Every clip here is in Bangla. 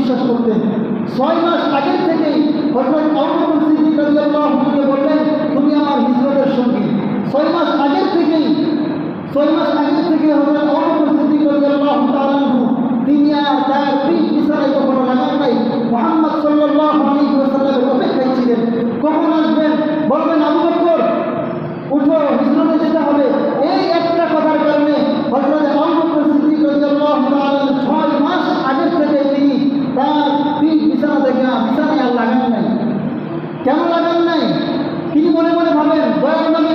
বিশ্বাস করতেন। ছয় মাস আগের থেকেই হজরত বললেন, তুমি আমার হিজরতের সঙ্গী। ছয় মাস আগের থেকেই, ছয় মাস আগের থেকে হজরত আউরুল সিদ্দিক তিনি আর তার তিন Well,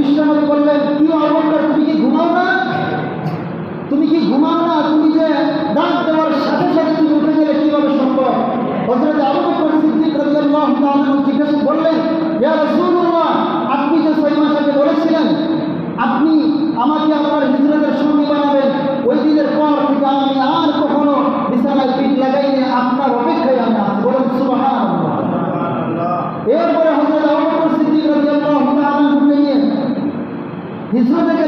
বিশ্বনবী বললেন প্রিয় আবকার তুমি কি ঘুমাও না? তুমি কি ঘুমাও না? তুমি যে ডাক দেওয়ার সাথে সাথে তুমি উঠে গেলে কীভাবে সম্ভব? হজরত আবকার সিদ্দিক রাজিয়াল্লাহ তাআলা জিজ্ঞেস বললেন ইয়া রাসূলুল্লাহ, আপনি যে ছয় সাথে বলেছিলেন, আপনি আমাকে আমার হিজরতের সঙ্গী বানাবেন, ওই দিনের পর থেকে আমি কিভাবে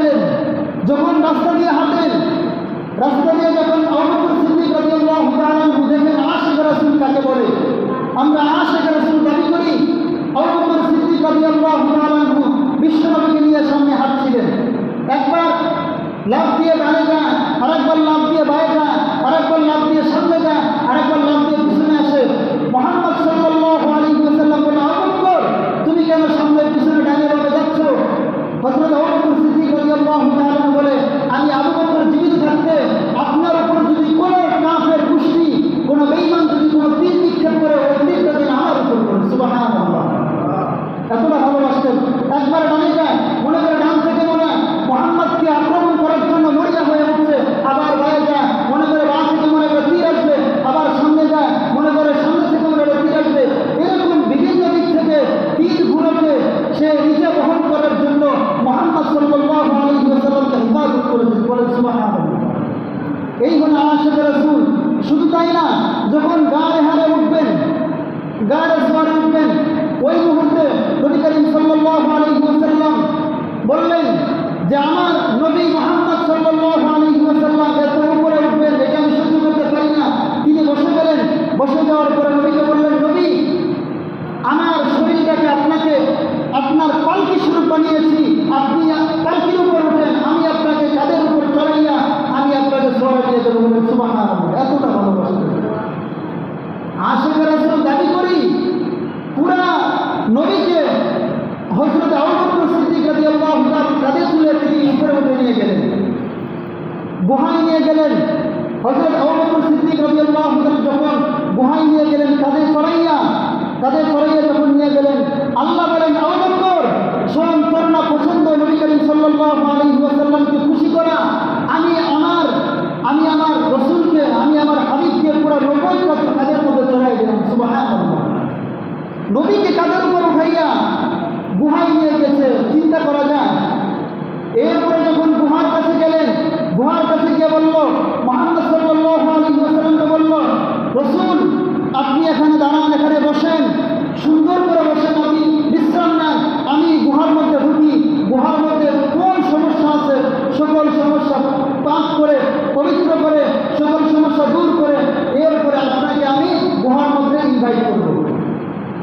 এতটা ভালোবাসতেন আশেখের আসলাম দাবি করি, পুরা নবীকে হজরত আহমদ সিদ্দিক রাজি তুলে তিনি উপরে উঠে নিয়ে গেলেন। গুহায় নিয়ে গেলেন। হজরত আহমদ সিদ্দিক রাজি যখন গুহায় নিয়ে গেলেন, কাঁধে চড়াইয়া কাঁধে চড়াইয়া যখন নিয়ে গেলেন, আল্লাহ বলেন আহমদ স্বয়ং তোর না পছন্দ নবী করিম সাল্লাহ আলী ওয়াসাল্লামকে খুশি করা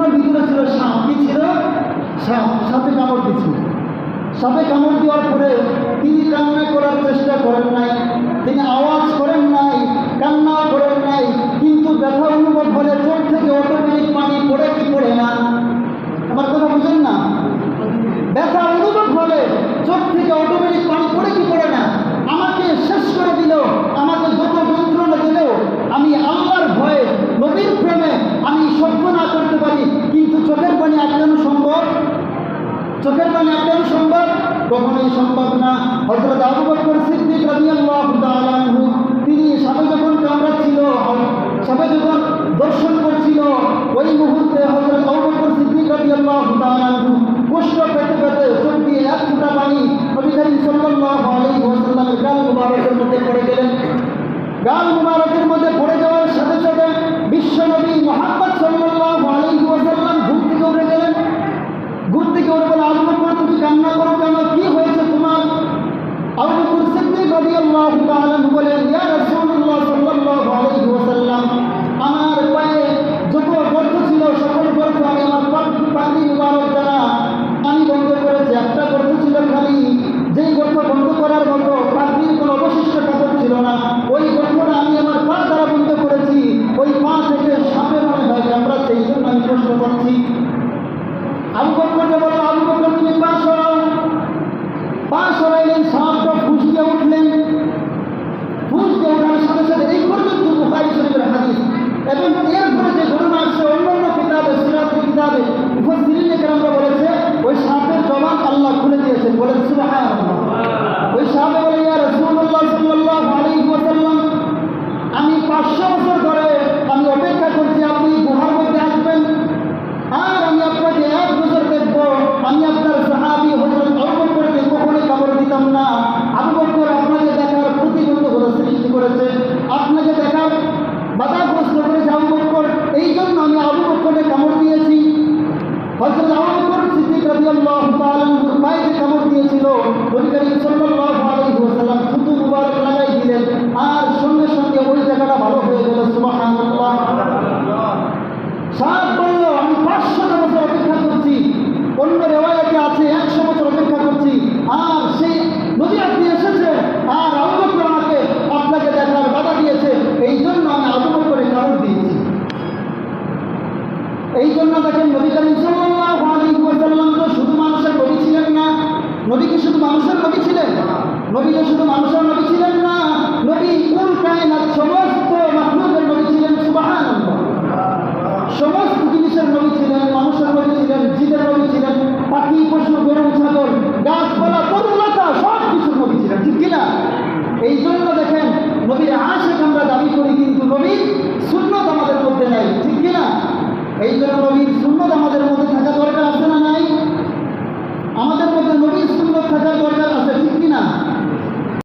চুনার ভিতরে ছিল সাপ। কি ছিল? সাপ। সাপে কামড় দিচ্ছিল সাপে কামড় দেওয়ার পরে তিনি কান্না করার চেষ্টা করেন নাই, তিনি আওয়াজ করেন নাই, কান্না করেন নাই, কিন্তু ব্যথা কখনোই সম্ভব না। হজরত আবু বকর সিদ্দিক রাজি আল্লাহ আনহু, তিনি সবাই যখন কামরা ছিল সবাই যখন দর্শন করছিল, ওই মুহূর্তে হজরত আবু বকর সিদ্দিক রাজি আল্লাহ আনহু কষ্ট পেতে পেতে চোখ দিয়ে এক ফোঁটা পানি নবী করিম সাল্লাল্লাহু আলাইহি ওয়াসাল্লামের গাল মুবারকের মধ্যে পড়ে গেলেন। গাল মুবারকের মধ্যে পড়ে No hacemos.